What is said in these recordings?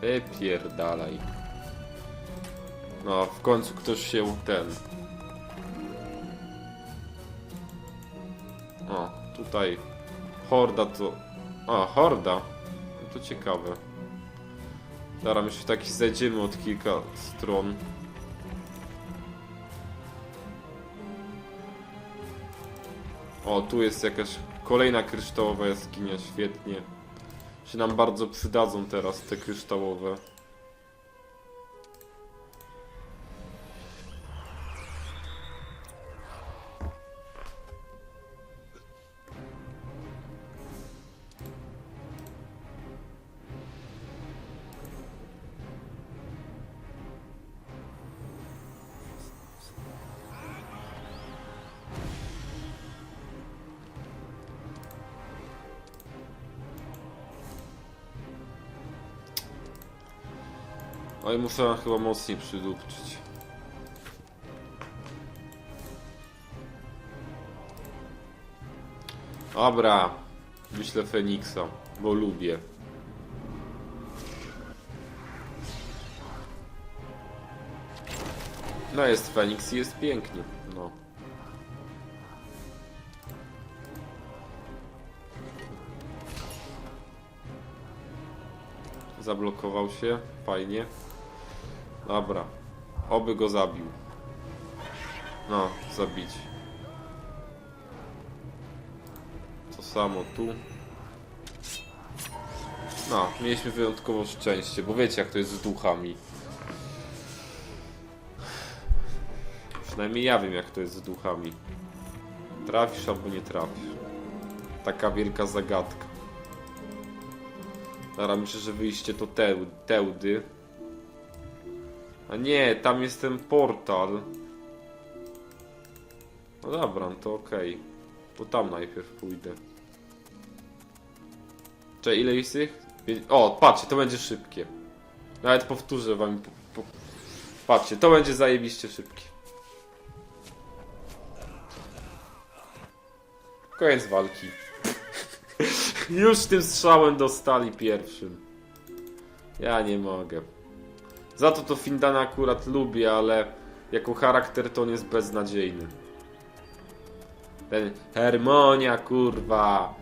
Wypierdalaj. No, w końcu ktoś się ten... O, tutaj... Horda to... A, horda? No to ciekawe. Dobra, my się taki zejdziemy od kilka stron. O, tu jest jakaś kolejna kryształowa jaskinia, świetnie. Się nam bardzo przydadzą teraz te kryształowe. Muszę chyba mocniej przydupczyć. Dobra, wyślę Feniksa, bo lubię. No jest Feniks i jest pięknie, no. Zablokował się, fajnie. Dobra. Oby go zabił. No, zabić. To samo tu. No, mieliśmy wyjątkowo szczęście, bo wiecie jak to jest z duchami. Przynajmniej ja wiem jak to jest z duchami. Trafisz albo nie trafisz. Taka wielka zagadka. Dobra, myślę, że wyjście to teł tełdy. A nie, tam jest ten portal. No dobra, no to okej. To tam najpierw pójdę. Czy ile jest ich? O, patrzcie, to będzie szybkie. Nawet powtórzę wam. Po, po... Patrzcie, to będzie zajebiście szybkie. Koniec walki. Już tym strzałem dostali pierwszym. Ja nie mogę. Za to to Findana akurat lubię, ale jako charakter to on jest beznadziejny. Ten Hermonia, kurwa,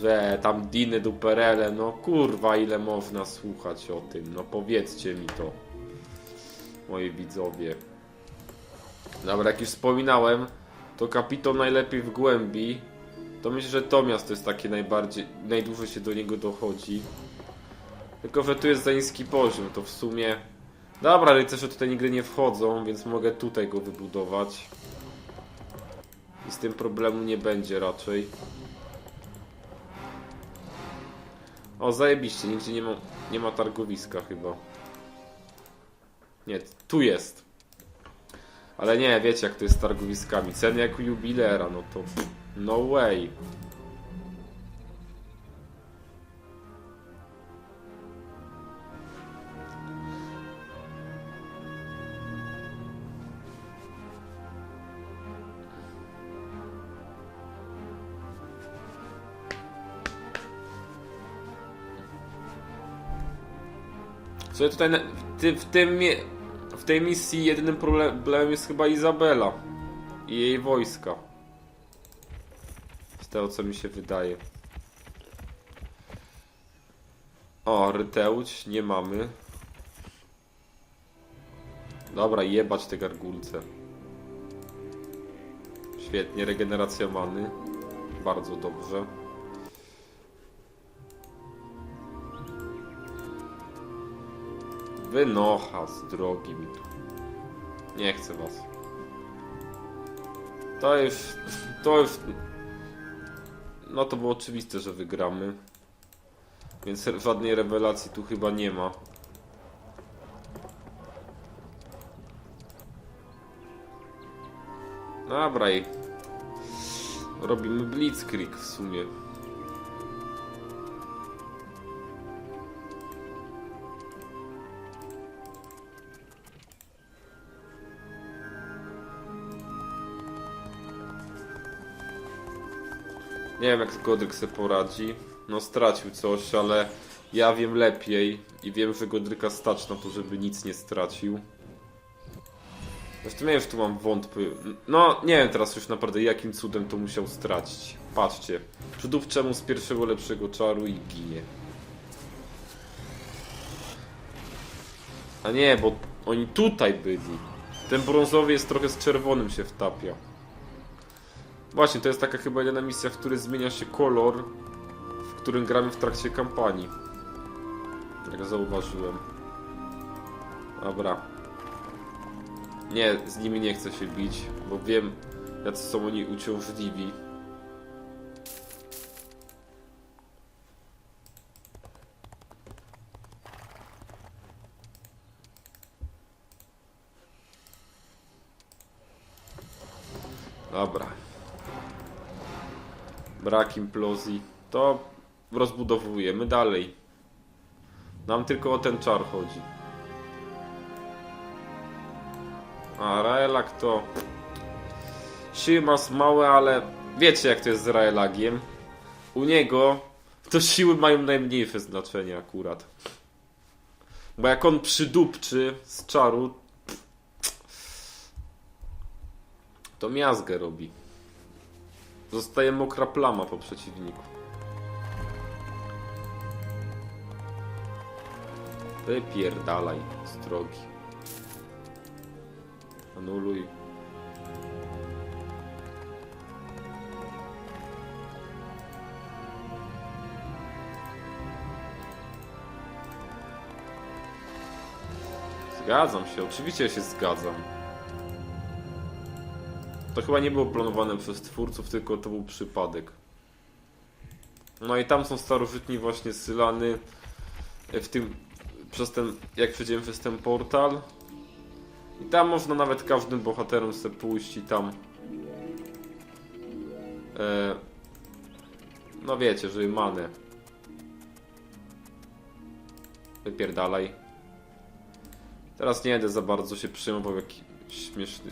że tam Diny Duperele, no kurwa, ile można słuchać o tym, no powiedzcie mi to, moi widzowie. Dobra, jak już wspominałem, to Kapitol najlepiej w głębi, to myślę, że to miasto jest takie najbardziej, najdłużej się do niego dochodzi. Tylko, że tu jest za niski poziom, to w sumie... Dobra, rycerze tutaj nigdy nie wchodzą, więc mogę tutaj go wybudować. I z tym problemu nie będzie raczej. O, zajebiście, nigdzie nie ma, nie ma targowiska chyba. Nie, tu jest. Ale nie, wiecie jak to jest z targowiskami. Ceny jak u jubilera, no to... No way. Słuchaj, tutaj na, w, ty, w, tym, w tej misji jedynym problemem jest chyba Izabela i jej wojska. Z tego co mi się wydaje. O, Ryteuć, nie mamy. Dobra, jebać te gargulce. Świetnie, regeneracja many. Bardzo dobrze. Wynocha z drogi mi tu. Nie chcę was. To już... To już... No to było oczywiste, że wygramy. Więc żadnej rewelacji tu chyba nie ma. Dobra i... Robimy blitzkrieg w sumie. Nie wiem jak Godryk sobie poradzi. No stracił coś, ale Ja wiem lepiej i wiem, że Godryka stać na to, żeby nic nie stracił. Zresztą nie wiem, tu mam wątpy. No, nie wiem teraz już naprawdę, jakim cudem to musiał stracić. Patrzcie. Przydupczemu z pierwszego lepszego czaru i ginie. A nie, bo oni tutaj byli. Ten brązowy jest trochę z czerwonym się wtapia. Właśnie, to jest taka chyba jedyna misja, w której zmienia się kolor, w którym gramy w trakcie kampanii. Jak zauważyłem. Dobra. Nie, z nimi nie chcę się bić, bo wiem, jacy są oni uciążliwi. Brak implozji. To rozbudowujemy dalej. Nam tylko o ten czar chodzi. A Raelak to... Simas małe, ale wiecie jak to jest z Raelagiem. U niego to siły mają najmniejsze znaczenie akurat. Bo jak on przydupczy z czaru, to miazgę robi. Zostaje mokra plama po przeciwniku. Wypierdalaj z. Anuluj. Zgadzam się, oczywiście się zgadzam. To chyba nie było planowane przez twórców, tylko to był przypadek. No i tam są starożytni właśnie Sylany w tym, przez ten, jak przejdziemy przez ten portal. I tam można nawet każdym bohaterem sobie pójść i tam e, no wiecie, że manę wypierdalaj. Teraz nie będę za bardzo się przejmował jaki śmieszny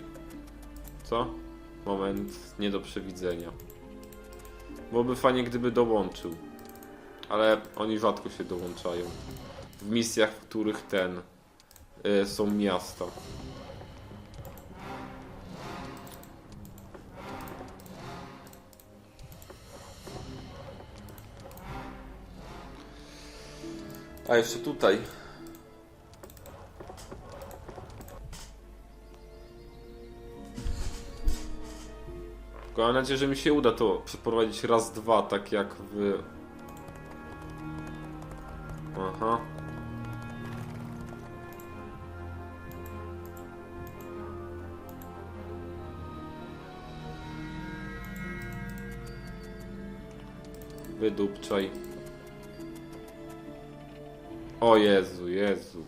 co? Moment nie do przewidzenia. Byłoby fajnie, gdyby dołączył. Ale oni rzadko się dołączają. W misjach, w których ten y, są miasta. A jeszcze tutaj. Mam nadzieję, że mi się uda to przeprowadzić raz, dwa, tak jak w... Aha. Wydupczaj. O Jezu, Jezu.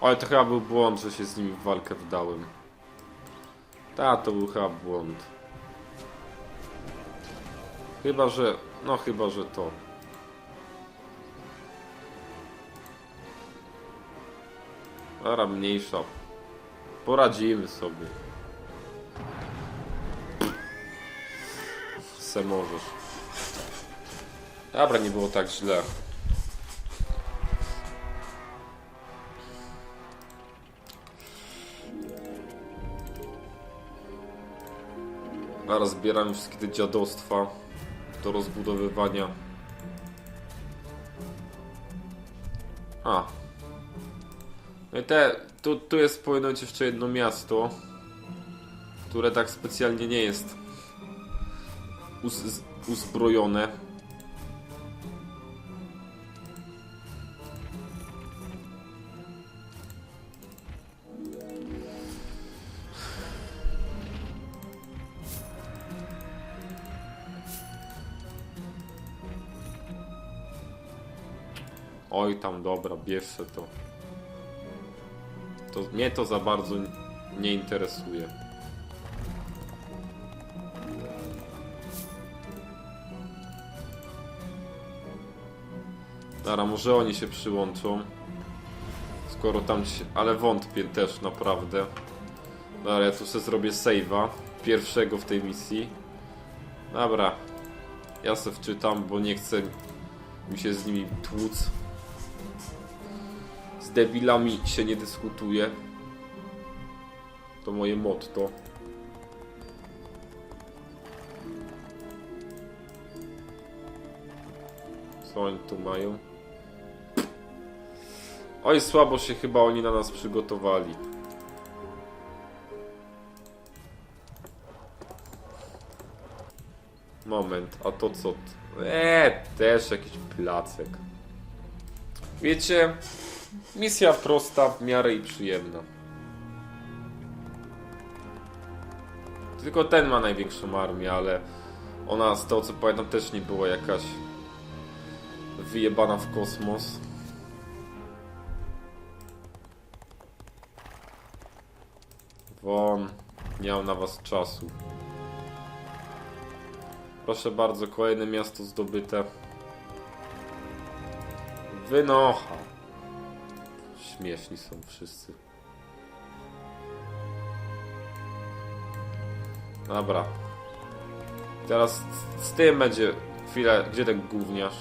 Ale to chyba był błąd, że się z nimi w walkę wdałem. Ta, to był chyba błąd. Chyba, że... No chyba, że to. Ara mniejsza. Poradzimy sobie. Se możesz. Dobra, nie było tak źle. Teraz zbieram wszystkie te dziadostwa do rozbudowywania. A. No i te, tu, tu jest powinnąć jeszcze jedno miasto, które tak specjalnie nie jest uz, uzbrojone. Oj tam, dobra, bierzcie to. To mnie to za bardzo nie interesuje. Dobra, może oni się przyłączą. Skoro tam się... Ale wątpię też naprawdę. Dobra, ja tu sobie zrobię save'a. Pierwszego w tej misji. Dobra. Ja se wczytam, bo nie chcę mi się z nimi tłuc. Z debilami się nie dyskutuje. To moje motto. Co oni tu mają? Oj, słabo się chyba oni na nas przygotowali. Moment, a to co? Eee, też jakiś placek. Wiecie, misja prosta, w miarę i przyjemna. Tylko ten ma największą armię, ale ona z tego co pamiętam też nie była jakaś wyjebana w kosmos. Won, mam na was czasu. Proszę bardzo, kolejne miasto zdobyte. Wynocha. Śmieszni są wszyscy. Dobra. Teraz z, tym będzie chwilę. Gdzie ten gówniarz?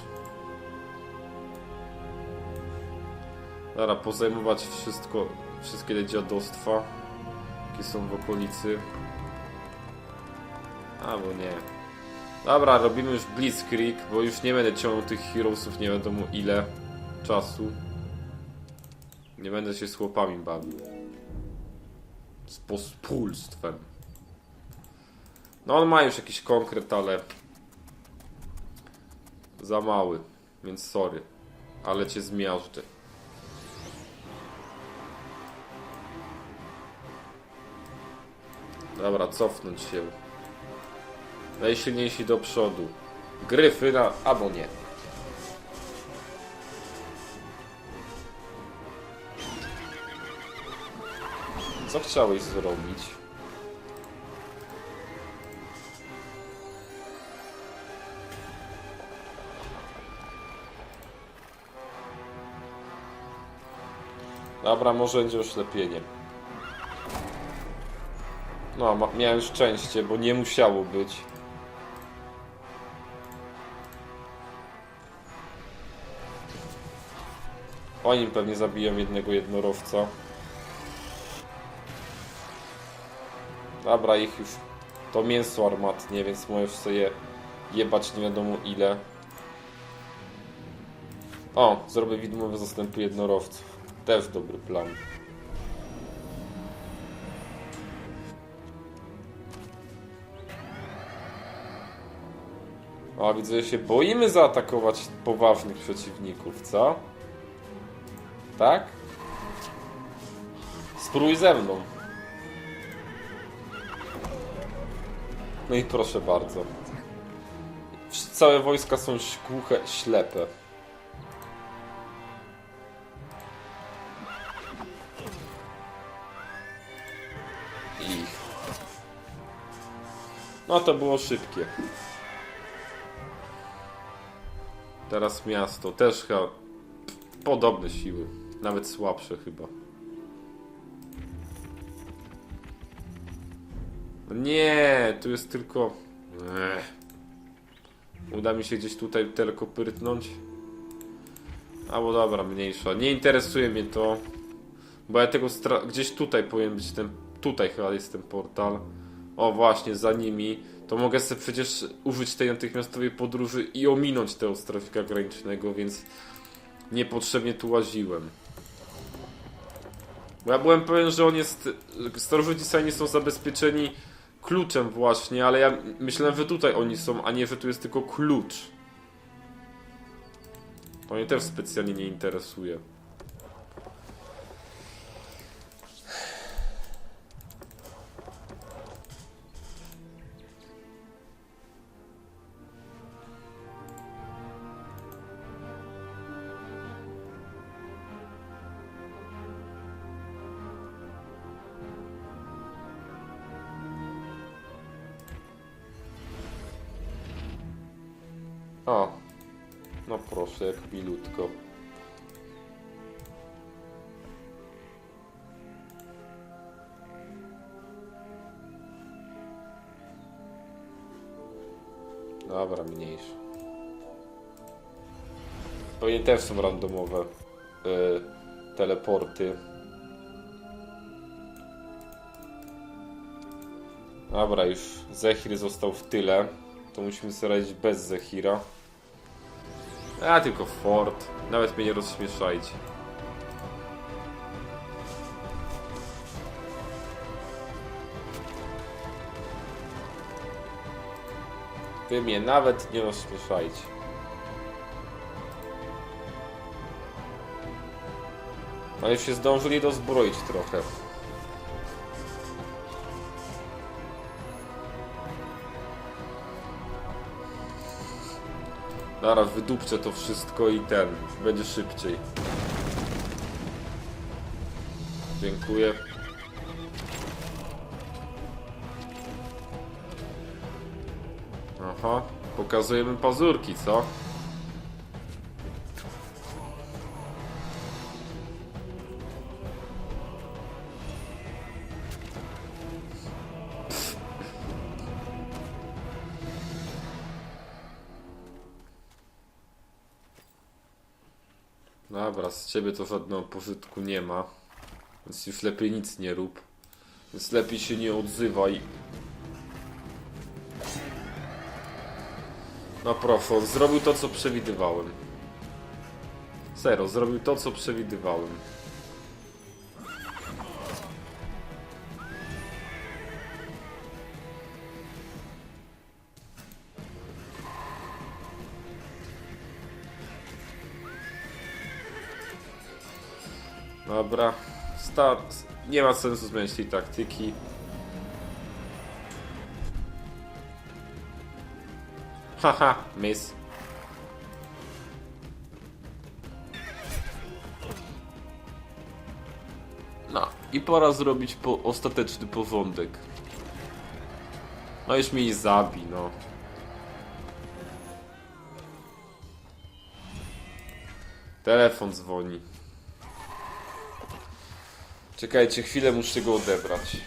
Dobra, pozajmować wszystko, wszystkie te dziadostwa, jakie są w okolicy. Albo nie. Dobra, robimy już Blitzkrieg, bo już nie będę ciągnął tych heroesów nie wiadomo ile czasu. Nie będę się z chłopami bawił. Z pospólstwem. No on ma już jakiś konkret, ale za mały, więc sorry. Ale cię zmiażdżę. Dobra, cofnąć się. Najsilniejsi do przodu. Gryfy na... albo nie. Co chciałeś zrobić? Dobra, może będzie oślepienie. No, miałem szczęście, bo nie musiało być. Oni pewnie zabiją jednego jednorowca. Dobra, ich już to mięso armatnie, więc możesz sobie jebać nie wiadomo ile. O, zrobię widmowe zastępy jednorowców. Też dobry plan. A widzę, że się boimy zaatakować poważnych przeciwników, co? Tak? Spróbuj ze mną. No i proszę bardzo. Całe wojska są głuche, ślepe. Ich. No to było szybkie. Teraz miasto. Też chyba podobne siły. Nawet słabsze chyba. Nie, tu jest tylko... Ech. Uda mi się gdzieś tutaj tylko pyrtnąć. Albo dobra, mniejsza. Nie interesuje mnie to. Bo ja tego gdzieś tutaj powinien być ten. Tutaj chyba jest ten portal. O właśnie, za nimi. To mogę sobie przecież użyć tej natychmiastowej podróży i ominąć tego strafika granicznego, więc niepotrzebnie tu łaziłem. Bo ja byłem pewien, że on jest. Starożytni Sajni są zabezpieczeni kluczem właśnie, ale ja myślałem, że tutaj oni są, a nie, że tu jest tylko klucz. To mnie też specjalnie nie interesuje. O, no proszę, jak milutko. Dobra, mniejszy. Pewnie też są randomowe y, teleporty. Dobra, już Zechir został w tyle. To musimy sobie radzić bez Zechira. A tylko Ford. Nawet mnie nie rozśmieszajcie. Wy mnie nawet nie rozśmieszajcie. Ale już się zdążyli dozbroić trochę. Zaraz wydupczę to wszystko i ten. Będzie szybciej. Dziękuję. Aha, pokazujemy pazurki, co? Z ciebie to żadnego pożytku nie ma. Więc już lepiej nic nie rób. Więc lepiej się nie odzywaj. No proszę, zrobił to co przewidywałem. Zero, zrobił to co przewidywałem. Dobra, start. Nie ma sensu zmieniać tej taktyki. Haha, miss. No, i pora zrobić po ostateczny porządek. No już mnie zabi, no. Telefon dzwoni. Czekajcie, chwilę muszę go odebrać.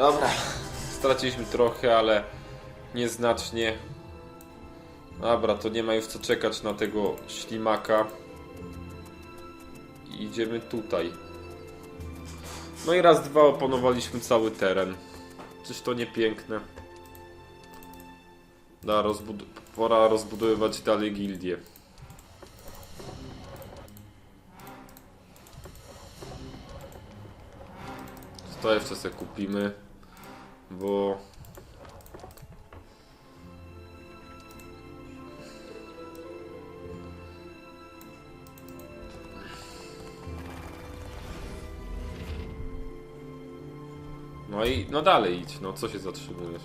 Dobra, straciliśmy trochę, ale nieznacznie. Dobra, to nie ma już co czekać na tego ślimaka. Idziemy tutaj. No i raz, dwa opanowaliśmy cały teren. Czyż to nie piękne? Da, rozbud pora rozbudowywać dalej gildię. To jeszcze sobie kupimy, bo No i no dalej idź, no co się zatrzymujesz?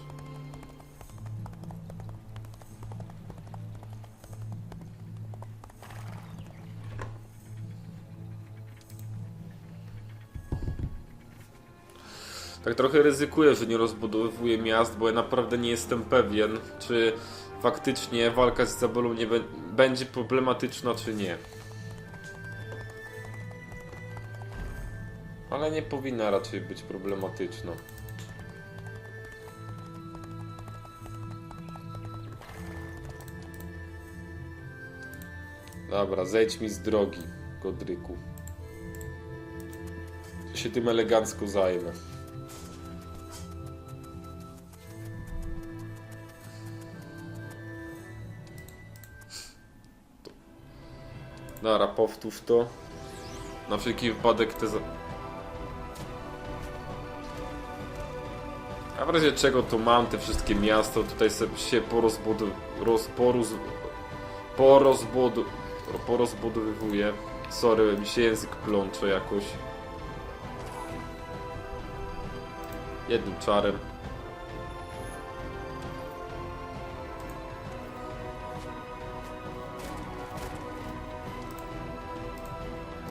Tak trochę ryzykuję, że nie rozbudowuję miast, bo ja naprawdę nie jestem pewien, czy faktycznie walka z Izabelą nie będzie problematyczna, czy nie. Ale nie powinna raczej być problematyczna. Dobra, zejdź mi z drogi, Godryku. Się tym elegancko zajmę. Dobra, powtórz to. Na wszelki wypadek te... Za... A w razie czego to mam te wszystkie miasta, tutaj sobie się porozbudu... roz... poruz... porozbudu... porozbudowywuję. Sorry, mi się język plącze jakoś. Jednym czarem.